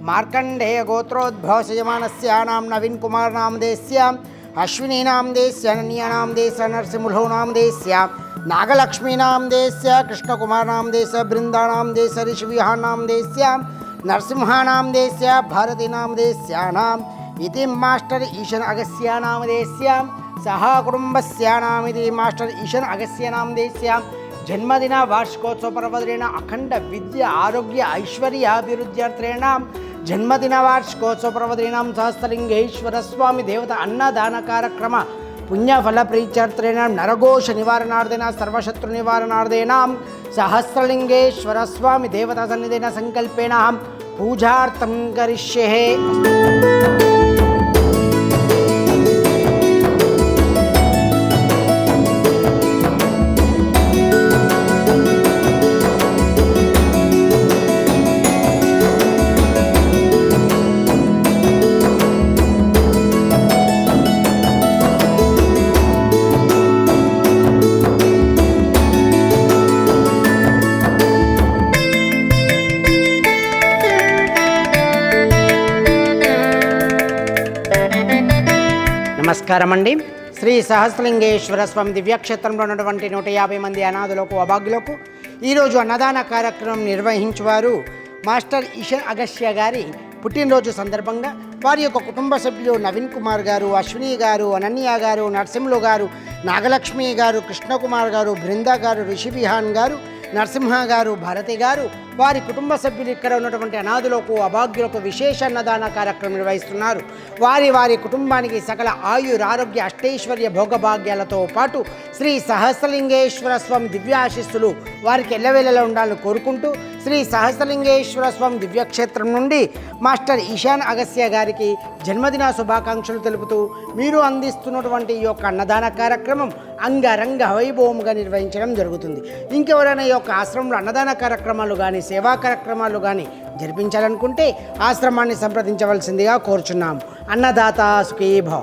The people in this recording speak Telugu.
మార్కండేయ గోత్రోద్భవసయమానస్య నాం నవీన్ కుమార్ నామదేశ్య అశ్వినీ నామదేశ్య అనన్య నామదేశ్య నరసింహులో నామదేశ్య నాగలక్ష్మీనాం దేశ్య కృష్ణకుమార్ దేశ బృందానాం దేశ ఋషివిహానాం దేశ్య నరసింహానాం దేశ్య భారతీనాం దేశ్యానాం ఇది మాస్టర్ ఈశన్ అగస్యానాం దేశ్య సహా కుటుంబస్యానాం ఇది మాస్టర్ ఈశన్ అగస్యనాం దేశ్య జన్మదిన వార్షికోత్సవ పర్వదిన అఖండ విద్య ఆరోగ్య ఐశ్వర్య అభివృద్ధ్యర్థేణ జన్మదిన వార్షికోత్సవ పర్వదినం సహస్రలింగేశ్వర స్వామి దేవత అన్నదాన కార్యక్రమ పుణ్యఫల ప్రీత్యర్థేణ నరఘోష నివారణార్థేన సర్వశత్రు నివారణార్థేన సహస్రలింగేశ్వర స్వామి దేవత సన్నిధిన సంకల్పేణ పూజార్థం నమస్కారం అండి శ్రీ సహస్రలింగేశ్వర స్వామి దివ్యక్షేత్రంలో ఉన్నటువంటి నూట యాభై మంది అనాథులకు అభాగ్యులకు ఈరోజు అన్నదాన కార్యక్రమం నిర్వహించువారు మాస్టర్ ఇషన్ అగస్య గారి పుట్టినరోజు సందర్భంగా. వారి యొక్క కుటుంబ సభ్యులు నవీన్ కుమార్ గారు అశ్విని గారు అనన్య గారు నరసింహులు గారు నాగలక్ష్మి గారు కృష్ణకుమార్ గారు బృందా గారు రిషి విహాన్ గారు నరసింహ గారు భారతి గారు వారి కుటుంబ సభ్యులు ఇక్కడ ఉన్నటువంటి అనాథులకు అభాగ్యులకు విశేష అన్నదాన కార్యక్రమం నిర్వహిస్తున్నారు. వారి వారి కుటుంబానికి సకల ఆయుర ఆరోగ్య అష్టైశ్వర్య భోగభాగ్యాలతో పాటు శ్రీ సహస్రలింగేశ్వర స్వామి దివ్యాశిస్సులు వారికి ఎల్లవేళలా ఉండాలని కోరుకుంటూ శ్రీ సహస్రలింగేశ్వర స్వామి దివ్యక్షేత్రం నుండి మాస్టర్ ఈశాన్ అగస్య గారికి జన్మదిన శుభాకాంక్షలు తెలుపుతూ మీరు అందిస్తున్నటువంటి ఈ యొక్క అన్నదాన కార్యక్రమం అంగరంగ వైభవంగా నిర్వహించడం జరుగుతుంది. ఇంకెవరైనా ఈ యొక్క ఆశ్రమంలో అన్నదాన కార్యక్రమాలు కానీ సేవా కార్యక్రమాలు కానీ జరిపించాలనుకుంటే ఆశ్రమాన్ని సంప్రదించవలసిందిగా కోరుచున్నాము. అన్నదాత సుఖీభావ్.